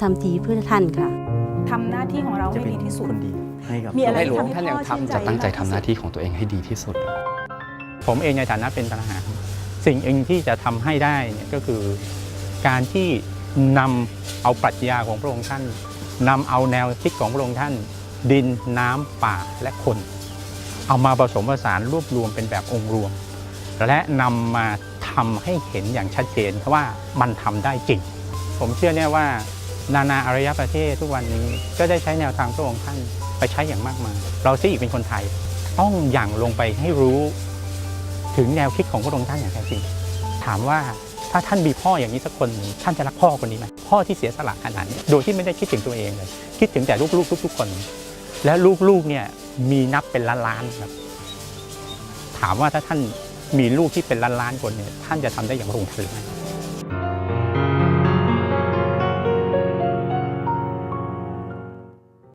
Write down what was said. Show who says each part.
Speaker 1: ทำดีเพื่อท่านค่ะ
Speaker 2: ทำหน้าที่ของเรา
Speaker 3: จะ
Speaker 2: ให้
Speaker 3: เป็น
Speaker 2: ดีที่สุด
Speaker 3: คนดีให้กับ
Speaker 2: มีอะไร
Speaker 4: ในหลวง
Speaker 2: ที่
Speaker 4: ท่านยัง
Speaker 2: พ่อชื่น
Speaker 4: ทำ จะตั้งใจทำหน้าที่ของตัวเองให้ดีที่สุด
Speaker 5: ผมเองในฐานะเป็นทหาร สิ่งเองที่จะทำให้ได้เนี่ยก็คือการที่นำเอาปรัชญาของพระองค์ท่านนำเอาแนวคิดของพระองค์ท่าน ดินน้ำป่าและคน เอามาผสมผสานรวบรวมเป็นแบบองค์รวม และนำมาทำให้เห็นอย่างชัดเจนว่ามันทำได้จริง ผมเชื่อแน่ว่า นานาอารยประเทศทุกวันนี้ก็ได้ใช้แนวทางพระองค์ท่านไปใช้อย่างมากมาย เราที่อีกเป็นคนไทย ต้องอย่างลงไปให้รู้ถึงแนวคิดของพระองค์ท่านอย่างแท้จริง ถามว่าถ้าท่านมีพ่ออย่างนี้สักคนท่านจะรักพ่อคนนี้ไหมพ่อที่เสียสละขนาดนี้โดยที่ไม่ได้คิดถึงตัวเองเลย คิดถึงแต่ลูกๆทุก ๆ คน และลูกๆเนี่ยมีนับเป็นล้านๆครับ ถามว่าถ้าท่านมีลูกที่เป็นล้านๆคนเนี่ยท่านจะทำได้อย่างพระองค์ท่านหรือไม่